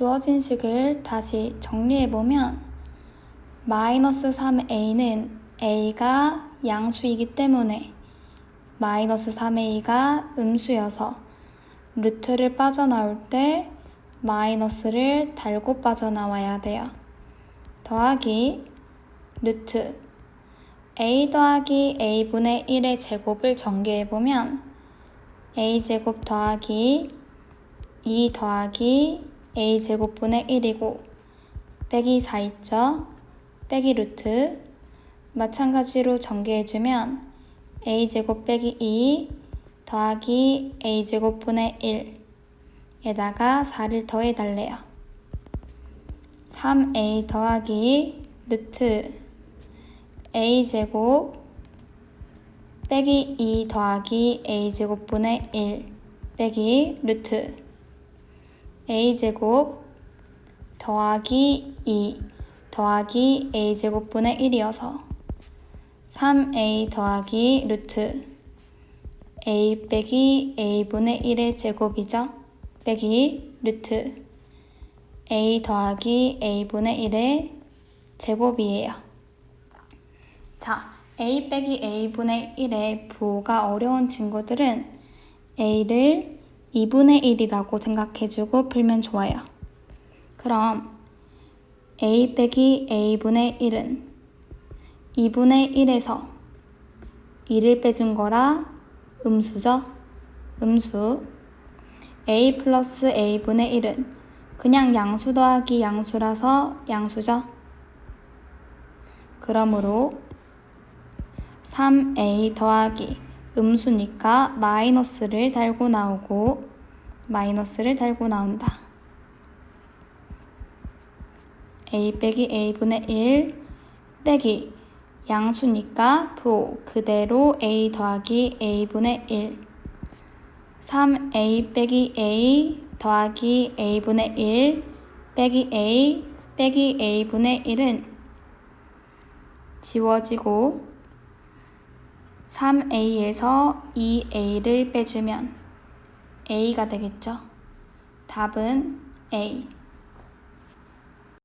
주어진 식을 다시 정리해보면 마이너스 3a는 a가 양수이기 때문에 마이너스 3a가 음수여서 루트를 빠져나올 때 마이너스를 달고 빠져나와야 돼요. 더하기 루트 a 더하기 a분의 1의 제곱을 전개해보면 a제곱 더하기 2 더하기 a제곱분의 1이고 빼기 4 있죠? 빼기 루트 마찬가지로 전개해주면 a제곱 빼기 2 더하기 a제곱분의 1에다가 4를 더해달래요. 3a 더하기 루트 a제곱 빼기 2 더하기 a제곱분의 1 빼기 루트 a제곱 더하기 2 더하기 a제곱분의 1이어서 3a 더하기 루트 a 빼기 a분의 1의 제곱이죠. 빼기 루트 a 더하기 a분의 1의 제곱이에요. 자, a 빼기 a분의 1의 부호가 어려운 친구들은 a를 2분의 1이라고 생각해주고 풀면 좋아요. 그럼 a 빼기 a분의 1은 2분의 1에서 2를 빼준 거라 음수죠? 음수. a 플러스 a분의 1은 그냥 양수 더하기 양수라서 양수죠? 그러므로 3a 더하기 음수니까 마이너스를 달고 나오고 마이너스를 달고 나온다. a 빼기 a분의 1 빼기 양수니까 부 그대로 a 더하기 a분의 1 3a 빼기 a 더하기 a분의 1 빼기 a 빼기 a분의 1은 지워지고 3a에서 2a를 빼주면 a가 되겠죠. 답은 a.